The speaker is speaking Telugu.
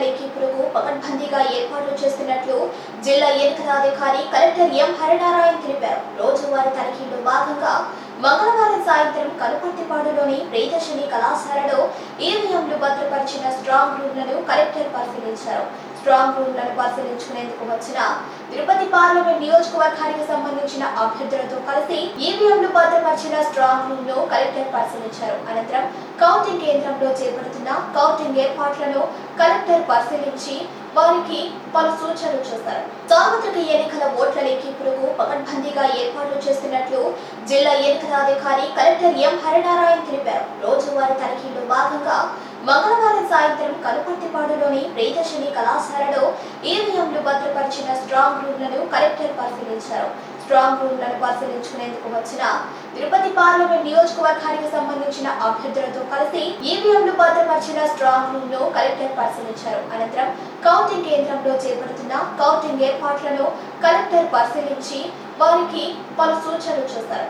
ఎన్నికల ఓట్ల లెక్కింపులకు పకడ్బందీగా ఏర్పాట్లు చేస్తున్నట్లు జిల్లా ఎన్నికల అధికారి కలెక్టర్ ఎం హరినారాయణ తెలిపారు రోజువారీ తనిఖీలో భాగంగా మంగళవారం సాయంత్రం కనుపర్తిపాడులోని ప్రియదర్శిని కళాశాలలో ఈవీఎంలు భద్రపరిచిన స్ట్రాంగ్ రూమ్లను కలెక్టర్ పరిశీలించారు. స్ట్రాంగ్ రూమ్లను పరిశీలించుకునేందుకు వచ్చిన తిరుపతి పార్లమెంట్ నియోజకవర్గానికి సంబంధించిన అభ్యర్థులతో కలిసి ఈవీఎంలు భద్రపరిచిన స్ట్రాంగ్ రూమ్ను కలెక్టర్ పరిశీలించారు. అనంతరం కౌంటింగ్ కేంద్రంలో చేపడుతున్న కౌంటింగ్ ఏర్పాట్లను కలెక్టర్ పరిశీలించి వారికి పలు సూచనలు చేశారు. సార్వత్రిక ఎన్నికల ఓట్ల లెక్కింపులకు పకడ్బందీగా ఏర్పాట్లు చేస్తున్నట్లు జిల్లా ఎన్నికల కలెక్టర్ ఎం హరినారాయణ తెలిపారు. రోజువారీ తనిఖీలో భాగంగా మంగళవారం సాయంత్రం కనుపర్తిపాడులోని ప్రియదర్శిని కళాశాలలో ఈవీఎంలు భద్రపరిచిన స్ట్రాంగ్ రూమ్లను కలెక్టర్ పరిశీలించారు. స్ట్రాంగ్ రూమ్లను పరిశీలించుకునేందుకు వచ్చిన తిరుపతి పార్లమెంట్ నియోజకవర్గానికి సంబంధించిన అభ్యర్థులతో కలిసి ఈవీఎంలు భద్రపరిచిన స్ట్రాంగ్ రూమ్ను కలెక్టర్ పరిశీలించారు. అనంతరం కౌంటింగ్ కేంద్రంలో చేపడుతున్న కౌంటింగ్ ఏర్పాట్లను కలెక్టర్ పరిశీలించి వారికి పలు సూచనలు చేశారు